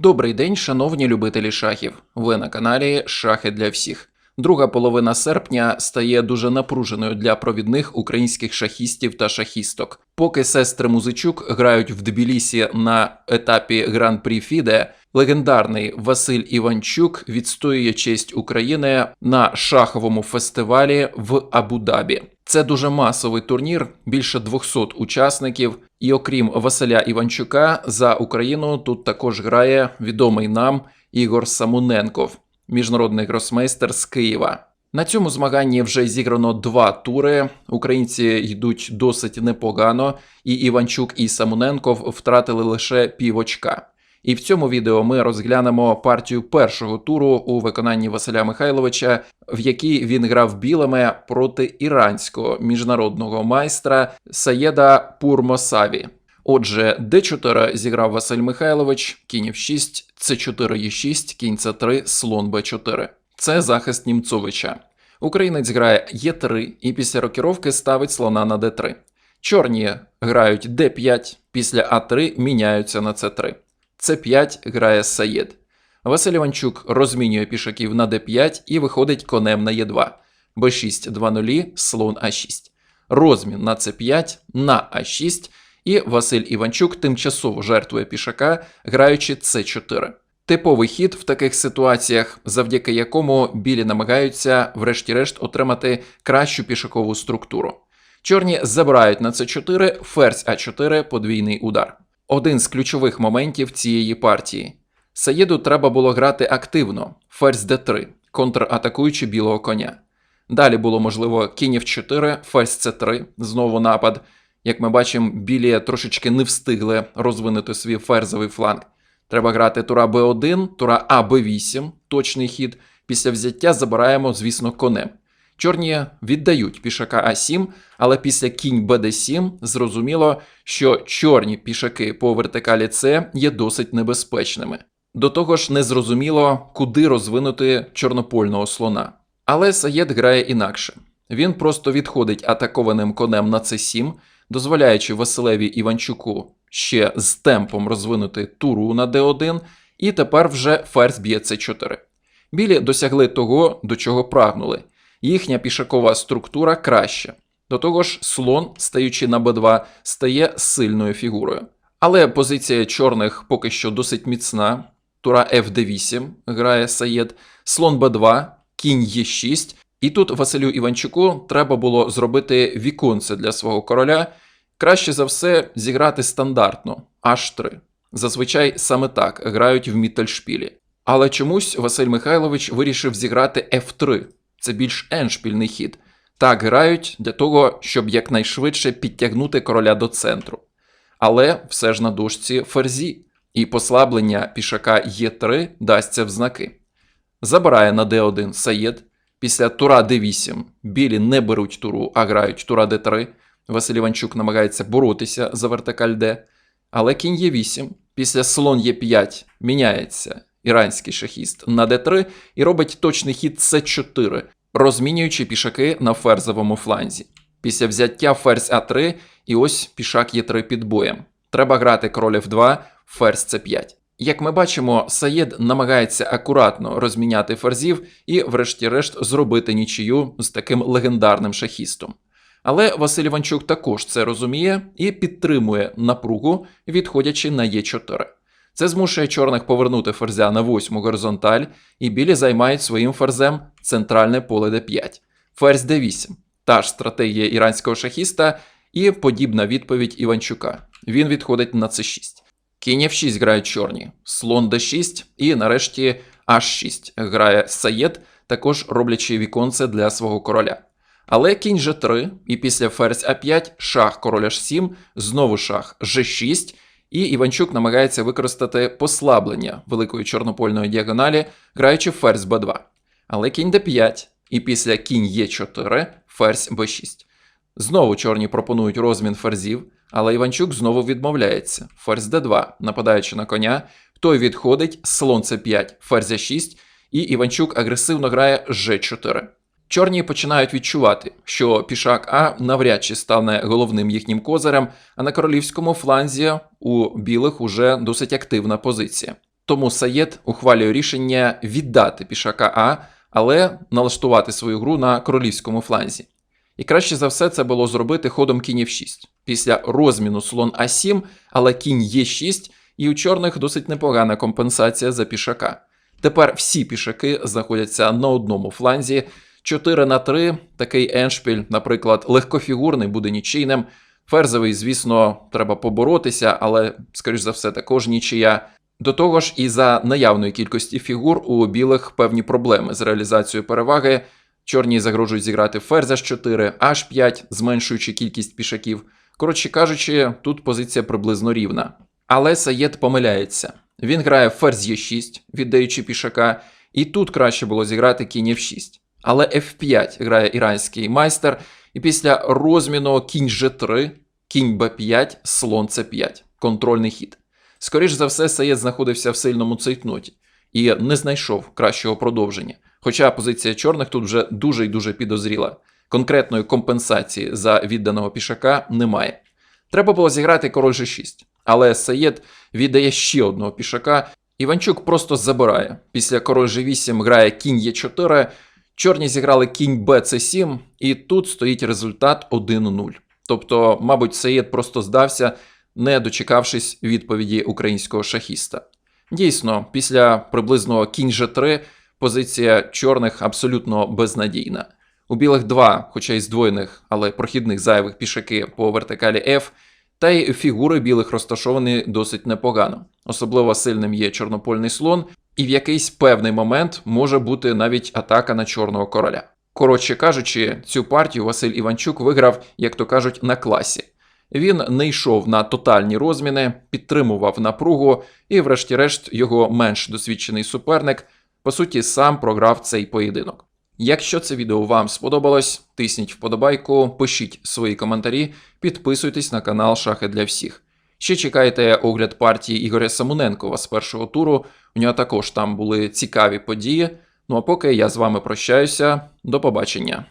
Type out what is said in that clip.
Добрий день, шановні любителі шахів. Ви на каналі Шахи для всіх. Друга половина серпня стає дуже напруженою для провідних українських шахістів та шахісток. Поки сестри Музичук грають в Тбілісі на етапі Гран-прі Фіде, легендарний Василь Іванчук відстоює честь України на шаховому фестивалі в Абу-Дабі. Це дуже масовий турнір, більше 200 учасників. І окрім Василя Іванчука, за Україну тут також грає відомий нам Ігор Самуненков, міжнародний гросмейстер з Києва. На цьому змаганні вже зіграно два тури. Українці йдуть досить непогано, і Іванчук і Самуненков втратили лише півочка. І в цьому відео ми розглянемо партію першого туру у виконанні Василя Михайловича, в якій він грав білими проти іранського міжнародного майстра Саєда Пурмосаві. Отже, Д4 зіграв Василь Михайлович, кінь F6, С4 Е6, кінь С3, слон Б4. Це захист Німцовича. Українець грає Е3 і після рокіровки ставить слона на Д3. Чорні грають Д5, після А3 міняються на С3. С5 грає Саєд. Василь Іванчук розмінює пішаків на d5 і виходить конем на Е2. Б6 2-0, слон А6. Розмін на С5 на А6. І Василь Іванчук тимчасово жертвує пішака, граючи С4. Типовий хід в таких ситуаціях, завдяки якому білі намагаються, врешті-решт, отримати кращу пішакову структуру. Чорні забирають на С4, ферзь А4, подвійний удар. Один з ключових моментів цієї партії. Саєду треба було грати активно, ферзь d3, контратакуючи білого коня. Далі було можливо кінь f4, ферзь c3, знову напад. Як ми бачимо, білі трошечки не встигли розвинути свій ферзовий фланг. Треба грати тура b1, тура А b8, точний хід. Після взяття забираємо, звісно, конем. Чорні віддають пішака А7, але після кінь БД7 зрозуміло, що чорні пішаки по вертикалі С є досить небезпечними. До того ж, не зрозуміло, куди розвинути чорнопольного слона. Але Саєд грає інакше. Він просто відходить атакованим конем на С7, дозволяючи Василеві Іванчуку ще з темпом розвинути туру на Д1, і тепер вже ферзь б'є С4. Білі досягли того, до чого прагнули. Їхня пішакова структура краща. До того ж, слон, стаючи на Б2, стає сильною фігурою. Але позиція чорних поки що досить міцна. Тура Фд8 грає Саєд, слон Б2, кінь Е6. І тут Василю Іванчуку треба було зробити віконце для свого короля. Краще за все зіграти стандартно H3. Зазвичай саме так грають в Міттельшпілі. Але чомусь Василь Михайлович вирішив зіграти F3. Це більш еншпільний хід. Так грають для того, щоб якнайшвидше підтягнути короля до центру. Але все ж на дошці ферзі, і послаблення пішака Е3 дасться в знаки. Забирає на d1 Саєд. Після тура d8 білі не беруть туру, а грають тура d3. Василь Іванчук намагається боротися за вертикаль d. Але кінь Е8. Після слон Е5 міняється іранський шахіст на d3 і робить точний хід С4, розмінюючи пішаки на ферзовому фланзі. Після взяття ферзь А3 і ось пішак Е3 під боєм. Треба грати король F2, ферзь С5. Як ми бачимо, Саєд намагається акуратно розміняти ферзів і, врешті-решт, зробити нічию з таким легендарним шахістом. Але Василь Іванчук також це розуміє і підтримує напругу, відходячи на Е4. Це змушує чорних повернути ферзя на восьму горизонталь, і білі займають своїм ферзем центральне поле d5. Ферзь d8. Та ж стратегія іранського шахіста і подібна відповідь Іванчука. Він відходить на c6. Кінь F6 грають чорні, слон d6 і нарешті H6 грає Саєд, також роблячи віконце для свого короля. Але кінь G3 і після ферзь А5 шах король H7, знову шах G6, і Іванчук намагається використати послаблення великої чорнопольної діагоналі, граючи ферзь Б2. Але кінь d5, і після кінь Е4, ферзь Б6. Знову чорні пропонують розмін ферзів, але Іванчук знову відмовляється. Ферзь d2, нападаючи на коня, той відходить, слон c5, ферзь 6, і Іванчук агресивно грає G4. Чорні починають відчувати, що пішак А навряд чи стане головним їхнім козирем, а на королівському фланзі у білих уже досить активна позиція. Тому Саєд ухвалює рішення віддати пішака А, але налаштувати свою гру на королівському фланзі. І краще за все це було зробити ходом кінь F6. Після розміну слон А7, але кінь Е6, і у чорних досить непогана компенсація за пішака. Тепер всі пішаки знаходяться на одному фланзі. 4 на 3, такий еншпіль, наприклад, легкофігурний буде нічийним. Ферзовий, звісно, треба поборотися, але, скоріш за все, також нічия. До того ж, і за наявної кількості фігур у білих певні проблеми з реалізацією переваги. Чорні загрожують зіграти ферзь H4, H5, зменшуючи кількість пішаків. Коротше кажучи, тут позиція приблизно рівна. Але Саєд помиляється. Він грає ферзь Е6, віддаючи пішака, і тут краще було зіграти кінь F6. Але F5 грає іранський майстер, і після розміну кінь G3, кінь B5, слон C5. Контрольний хід. Скоріш за все, Саєд знаходився в сильному цейтноті і не знайшов кращого продовження. Хоча позиція чорних тут вже дуже і дуже підозріла. Конкретної компенсації за відданого пішака немає. Треба було зіграти король G6, але Саєд віддає ще одного пішака. Іванчук просто забирає. Після король G8 грає кінь Е4, чорні зіграли кінь Б7, і тут стоїть результат 1-0. Тобто, мабуть, Саєд просто здався, не дочекавшись відповіді українського шахіста. Дійсно, після приблизно кінь G3 позиція чорних абсолютно безнадійна. У білих два, хоча й здвоєних, але прохідних зайвих пішаки по вертикалі F, та й фігури білих розташовані досить непогано. Особливо сильним є чорнопольний слон, і в якийсь певний момент може бути навіть атака на чорного короля. Коротше кажучи, цю партію Василь Іванчук виграв, як то кажуть, на класі. Він не йшов на тотальні розміни, підтримував напругу, і, врешті-решт, його менш досвідчений суперник, по суті, сам програв цей поєдинок. Якщо це відео вам сподобалось, тисніть вподобайку, пишіть свої коментарі, підписуйтесь на канал Шахи для всіх. Ще чекайте огляд партії Ігоря Самуненкова з першого туру. У нього також там були цікаві події. Ну а поки я з вами прощаюся, до побачення.